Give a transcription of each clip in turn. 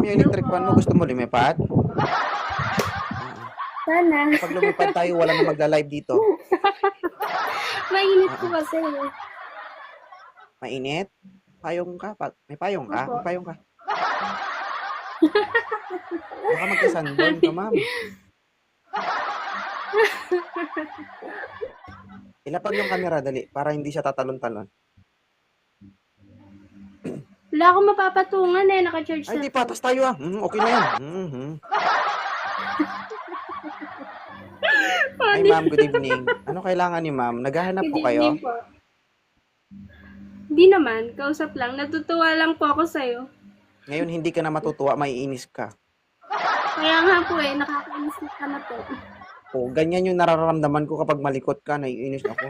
Ma'am, yung electric fan mo, gusto mo lumipad? Sana. Pag lumipad tayo, wala na magla-live dito. Mainit ko kasi. Mainit? Payong ka? Pa- may payong ka? Opo. May payong ka? Baka magkasandon ka, ma'am. Ilapag yung camera, dali, para hindi siya tatalon-talon. Wala akong mapapatungan eh. Naka-charge Ay, na. di patas tayo ah. Hmm, okay na yan. Mhm. Ay, ma'am, good evening. Ano kailangan ni ma'am? Naghahanap po kayo? po. Hindi naman. Kausap lang. Natutuwa lang po ako sa'yo. Ngayon, hindi ka na matutuwa, maiinis ka. Kaya nga po eh. Nakakainis na ka na po. O, ganyan yung nararamdaman ko kapag malikot ka, naiinis ako.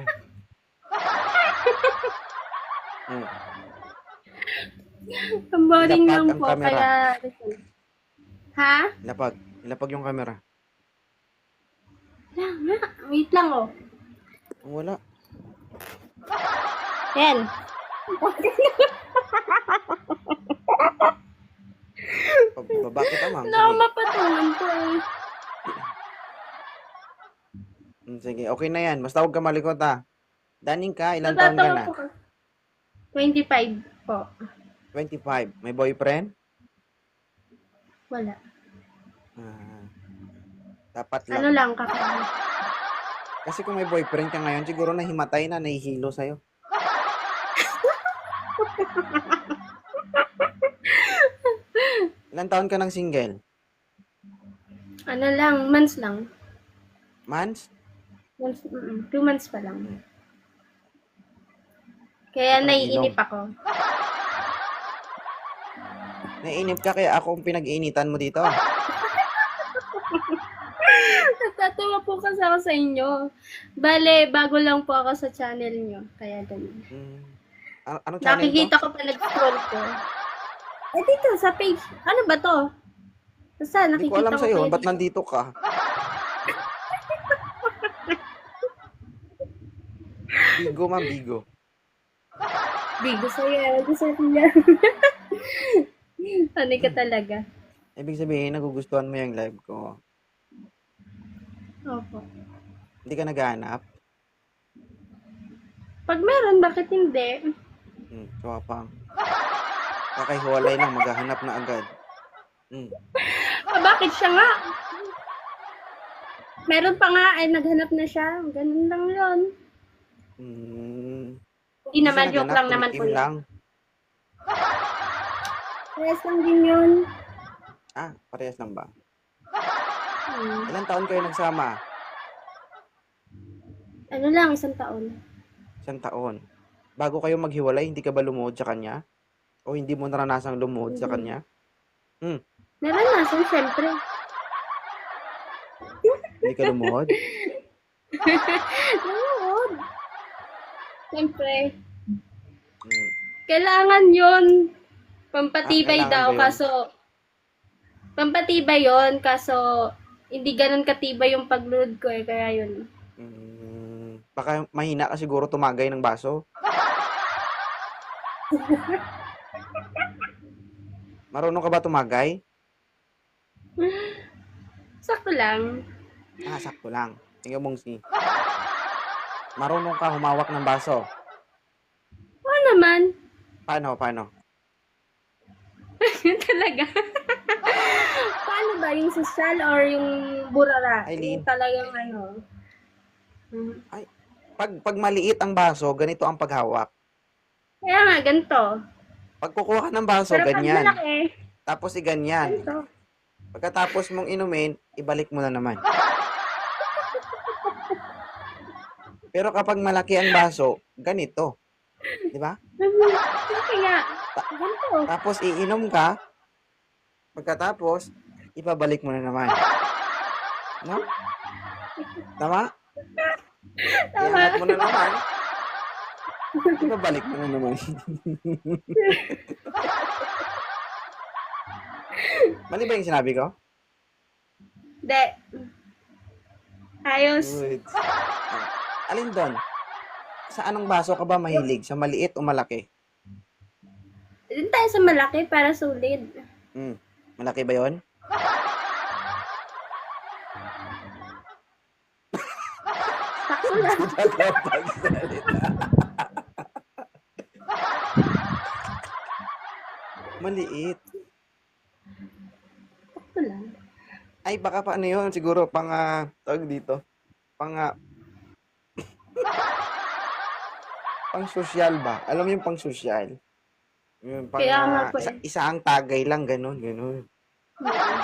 Hmm. Ang boring lang ang po. camera. Kaya... Ha? Ilapag. Ilapag yung camera. Wala nga. Wait lang oh. Wala. Yan. Pababa kita, ma'am. Wala akong Sige. mapatungan po eh. Hmm, Sige, okay na yan. Basta huwag ka malikot ha. Daning ka, ilang taon ka na? po kasi. 25 po. 25. May boyfriend? Wala. Ah, dapat lang. Ano lang kakain. Kasi kung may boyfriend ka ngayon, siguro nahimatay na, nahihilo sa'yo. Ilang taon ka ng single? Ano lang, months lang. Months? Months, mm, two months pa lang. Kaya naiinip ako. Nainip ka kaya ako ang pinag-iinitan mo dito. Natatawa po kasi ako sa inyo. Bale, bago lang po ako sa channel nyo. Kaya ganun. Hmm. Ano, channel to? Nakikita ko pa nag-scroll ko. Eh, dito, sa page. Ano ba to? Basta, Hindi ko nakikita alam ko sa'yo. kayo Ba't dito. nandito ka? Bigo, ma'am, bigo. Bigo sa'yo. Bigo sa'yo. Ano ka talaga? Ibig sabihin, nagugustuhan mo yung live ko. Opo. Hindi ka naghahanap? Pag meron, bakit hindi? Hmm, pang. Kakaihuwalay lang, maghahanap na agad. Hmm. Ah, bakit siya nga? Meron pa nga, ay naghanap na siya. Ganun lang yun. Hmm. Hindi naman, joke lang naman po yun. lang. Yes lang din yun. Ah, parehas lang ba? Hmm. Ilang taon kayo nagsama? Ano lang, isang taon. Isang taon. Bago kayo maghiwalay, hindi ka ba lumuhod sa kanya? O hindi mo naranasang lumuhod sa Mhm. kanya? Naranasan, syempre. Hindi ka lumuhod? Nanood. Syempre. Hmm. Kailangan yun. Pampatibay Ah, daw, yun? kaso... Pampatibay yon kaso hindi ganun katibay yung pag-load ko eh, kaya yun. Hmm. Baka mahina ka siguro tumagay ng baso. Marunong ka ba tumagay? Sakto lang. Ah, sakto lang. Tingnan mong si. Marunong ka humawak ng baso. Oo naman. Paano, paano? Yun talaga. Paano ba yung social or yung burara? Eileen. Yung talagang ano. Hmm. Pag, pag maliit ang baso, ganito ang paghawak. Kaya nga, ganito. Pag kukuha ka ng baso, Pero pag ganyan. malaki, Tapos iganyan. ganito. Pagkatapos mong inumin, ibalik mo na naman. Pero kapag malaki ang baso, ganito. Di ba? Malaki Tapos iinom ka, pagkatapos, ipabalik mo na naman. No? Tama? Tama. Iangat mo na naman. Ipabalik mo na naman. Mali ba yung sinabi ko? De. Ayos. Good. Ah, Alin doon? Sa anong baso ka ba mahilig? Sa maliit o malaki? Doon tayo sa malaki para solid. Mm. Malaki ba yon? Sakto lang. Maliit. Sakto lang. Ay, baka pa ano yun? Siguro pang, ah, tawag dito. Pang, ah, pang social ba? Alam mo yung pang social? Yung pang, Kaya nga po isa, eh. isa ang tagay lang, ganun, ganun. Oo.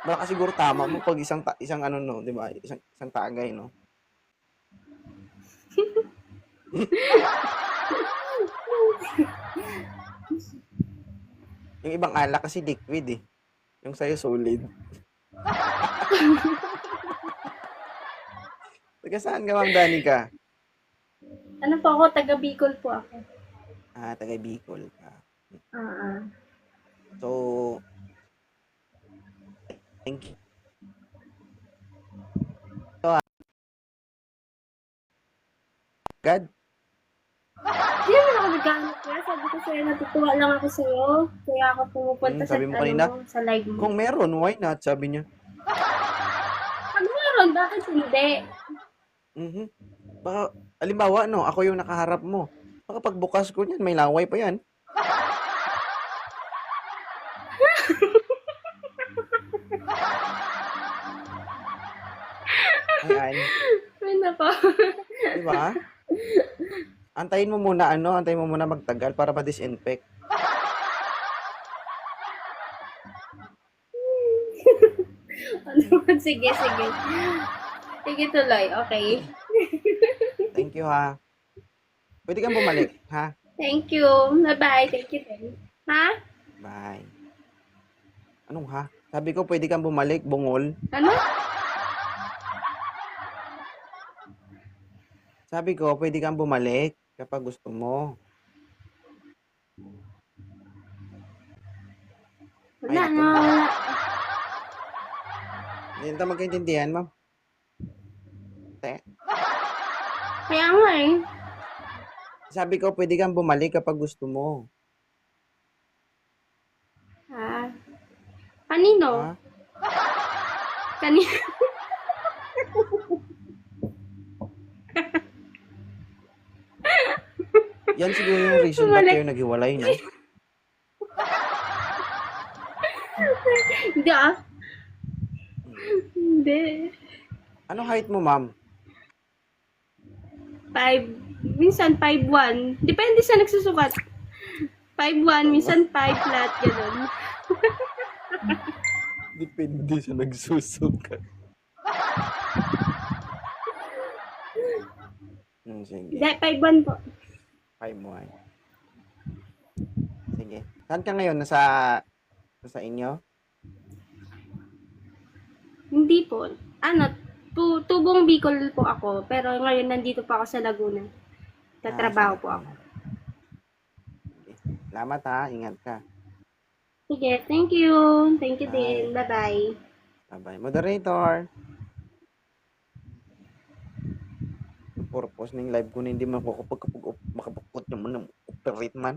Baka siguro tama mo pag isang, ta- isang ano, no, di ba? Isang, isang tagay, no? yung ibang alak kasi liquid, eh. Yung sa'yo solid. Taga saan ka, Ma'am Danica? Ano po ako? Taga Bicol po ako. Ah, taga Bicol ka. Ah. So, thank you. So, ah, God, Hindi naman ako nagkaano kaya. Sabi ko sa'yo, natutuwa lang ako sa'yo. Kaya ako pumupunta Hmm, sa, mo ano kanina, mo, sa live mo. kung meron, why not? Sabi niya. Pag meron, bakit hindi? Mhm. Baka, alimbawa, no, ako yung nakaharap mo. Baka pagbukas ko niyan, may laway pa yan. Ayan. Ay, nako. Di ba? Antayin mo muna, ano, antayin mo muna magtagal para ma-disinfect. Ano? sige, sige. Sige tuloy, okay. Thank you, ha. Pwede kang bumalik, ha? Thank you. Bye-bye. Thank you din. Ha? Bye. Anong ha? Sabi ko, pwede kang bumalik, bungol. Ano? Sabi ko, pwede kang bumalik kapag gusto mo. Wala Ay, na, wala. Hindi na magkaintindihan, ma'am. Te. Kaya nga eh. Sabi ko, pwede kang bumalik kapag gusto mo. Ha? Kanino? Ha? Kanino? Yan siguro yung reason ba't Bumalik. kayo naghiwalay, no? Hindi ah. Hindi. Ano height mo, ma'am? Five. Minsan 5'1". Depende sa nagsusukat. 5'1", minsan 5 flat, gano'n. Depende sa nagsusukat. Hmm, sige. Hindi, 5'1 po. 5'1". Sige. Saan ka ngayon? Nasa, nasa inyo? Hindi po. Ano, tu tubong Bicol po ako. Pero ngayon nandito po ako sa Laguna. Tatrabaho Ah, po ako. Salamat ha. Ingat ka. Sige, thank you. Thank you Bye. din. Bye-bye. Bye-bye. Moderator. Ang purpose ng live ko na hindi makakapag makapagput naman ng operate man.